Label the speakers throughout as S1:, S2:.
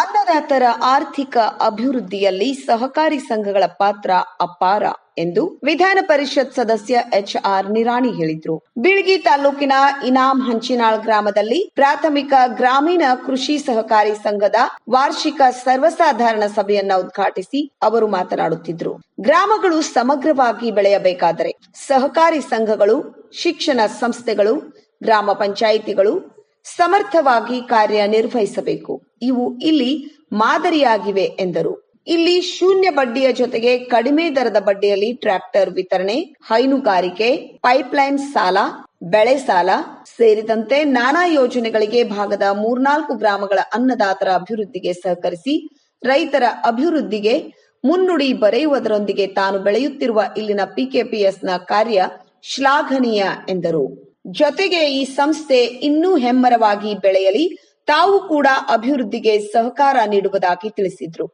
S1: ಅನ್ನದಾತರ ಆರ್ಥಿಕ ಅಭಿವೃದ್ಧಿಯಲ್ಲಿ ಸಹಕಾರಿ ಸಂಘಗಳ ಪಾತ್ರ ಅಪಾರ ಎಂದು ವಿಧಾನ ಪರಿಷತ್ ಸದಸ್ಯ ಎಚ್ ಆರ್ ನಿರಾಣಿ ಹೇಳಿದ್ರು. ಬಿಳಗಿ ತಾಲೂಕಿನ ಇನಾಮ್ ಹಂಚಿನಾಳ್ ಗ್ರಾಮದಲ್ಲಿ ಪ್ರಾಥಮಿಕ ಗ್ರಾಮೀಣ ಕೃಷಿ ಸಹಕಾರಿ ಸಂಘದ ವಾರ್ಷಿಕ ಸರ್ವಸಾಧಾರಣ ಸಭೆಯನ್ನ ಉದ್ಘಾಟಿಸಿ ಅವರು ಮಾತನಾಡುತ್ತಿದ್ರು. ಗ್ರಾಮಗಳು ಸಮಗ್ರವಾಗಿ ಬೆಳೆಯಬೇಕಾದರೆ ಸಹಕಾರಿ ಸಂಘಗಳು, ಶಿಕ್ಷಣ ಸಂಸ್ಥೆಗಳು, ಗ್ರಾಮ ಪಂಚಾಯಿತಿಗಳು ಸಮರ್ಥವಾಗಿ ಕಾರ್ಯನಿರ್ವಹಿಸಬೇಕು. ಇವು ಇಲ್ಲಿ ಮಾದರಿಯಾಗಿವೆ ಎಂದರು. ಇಲ್ಲಿ ಶೂನ್ಯ ಬಡ್ಡಿಯ ಜೊತೆಗೆ ಕಡಿಮೆ ದರದ ಬಡ್ಡಿಯಲ್ಲಿ ಟ್ರ್ಯಾಕ್ಟರ್ ವಿತರಣೆ, ಹೈನುಗಾರಿಕೆ, ಪೈಪ್ಲೈನ್ ಸಾಲ, ಬೆಳೆ ಸಾಲ ಸೇರಿದಂತೆ ನಾನಾ ಯೋಜನೆಗಳಿಗೆ ಭಾಗದ ಮೂರ್ನಾಲ್ಕು ಗ್ರಾಮಗಳ ಅನ್ನದಾತರ ಅಭಿವೃದ್ಧಿಗೆ ಸಹಕರಿಸಿ ರೈತರ ಅಭಿವೃದ್ಧಿಗೆ ಮುನ್ನುಡಿ ಬರೆಯುವುದರೊಂದಿಗೆ ತಾನು ಬೆಳೆಯುತ್ತಿರುವ ಇಲ್ಲಿನ ಪಿಕೆಪಿಎಸ್ನ ಕಾರ್ಯ ಶ್ಲಾಘನೀಯ ಎಂದರು. ಜೊತೆಗೆ ಈ ಸಂಸ್ಥೆ ಇನ್ನೂ ಹೆಮ್ಮರವಾಗಿ ಬೆಳೆಯಲಿ ತಾವು ಕೂಡ ಅಭಿವೃದ್ಧಿಗೆ ಸಹಕಾರ ನೀಡುವುದಾಗಿ ತಿಳಿಸಿದ್ರು.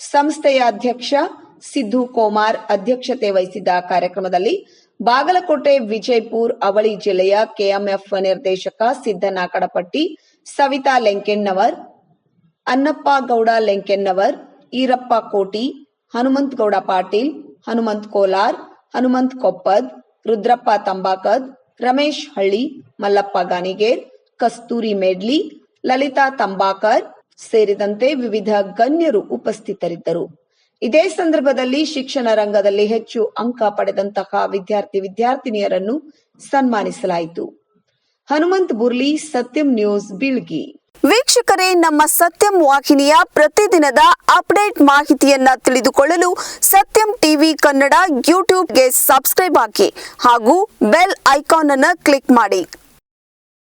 S1: ಸಂಸ್ಥೆಯ ಅಧ್ಯಕ್ಷ ಸಿದ್ದು ಕೋಮಾರ್ ಅಧ್ಯಕ್ಷತೆ ವಹಿಸಿದ್ದ ಕಾರ್ಯಕ್ರಮದಲ್ಲಿ ಬಾಗಲಕೋಟೆ ವಿಜಯಪುರ್ ಅವಳಿ ಜಿಲ್ಲೆಯ ಕೆಎಂಎಫ್ ನಿರ್ದೇಶಕ ಸಿದ್ದನ ಕಡಪಟ್ಟಿ, ಸವಿತಾ ಲೆಂಕೆಣ್ಣವರ್, ಅನ್ನಪ್ಪ ಗೌಡ ಲೆಂಕೆನ್ನವರ್ ಈರಪ್ಪ ಕೋಟಿ, ಹನುಮಂತ್ ಗೌಡ ಪಾಟೀಲ್, ಹನುಮಂತ್ ಕೋಲಾರ್, ಹನುಮಂತ್ ಕೊಪ್ಪದ್, ರುದ್ರಪ್ಪ ತಂಬಾಕದ್, ರಮೇಶ್ ಹಳ್ಳಿ, ಮಲ್ಲಪ್ಪ ಗಾನಿಗೇರ್ ಕಸ್ತೂರಿ ಮೇಡ್ಲಿ ಲಲಿತಾ ತಂಬಾಕರ್ ಸೇರಿದಂತೆ ವಿವಿಧ ಗಣ್ಯರು ಉಪಸ್ಥಿತರಿದ್ದರು. ಇದೇ ಸಂದರ್ಭದಲ್ಲಿ ಶಿಕ್ಷಣ ರಂಗದಲ್ಲಿ ಹೆಚ್ಚು ಅಂಕ ಪಡೆದಂತಹ ವಿದ್ಯಾರ್ಥಿ ವಿದ್ಯಾರ್ಥಿನಿಯರನ್ನು ಸನ್ಮಾನಿಸಲಾಯಿತು. ಹನುಮಂತ್ ಬುರ್ಲಿ, ಸತ್ಯಂ ನ್ಯೂಸ್, ಬೀಳ್ಗಿ.
S2: ವೀಕ್ಷಕರೇ, ನಮ್ಮ ಸತ್ಯಂ ವಾಹಿನಿಯ ಪ್ರತಿದಿನದ ಅಪ್ಡೇಟ್ ಮಾಹಿತಿಯನ್ನ ತಿಳಿದುಕೊಳ್ಳಲು ಸತ್ಯಂ ಟಿವಿ ಕನ್ನಡ ಯೂಟ್ಯೂಬ್ಗೆ ಸಬ್ಸ್ಕ್ರೈಬ್ ಹಾಕಿ ಹಾಗೂ ಬೆಲ್ ಐಕಾನ್ ಅನ್ನು ಕ್ಲಿಕ್ ಮಾಡಿ.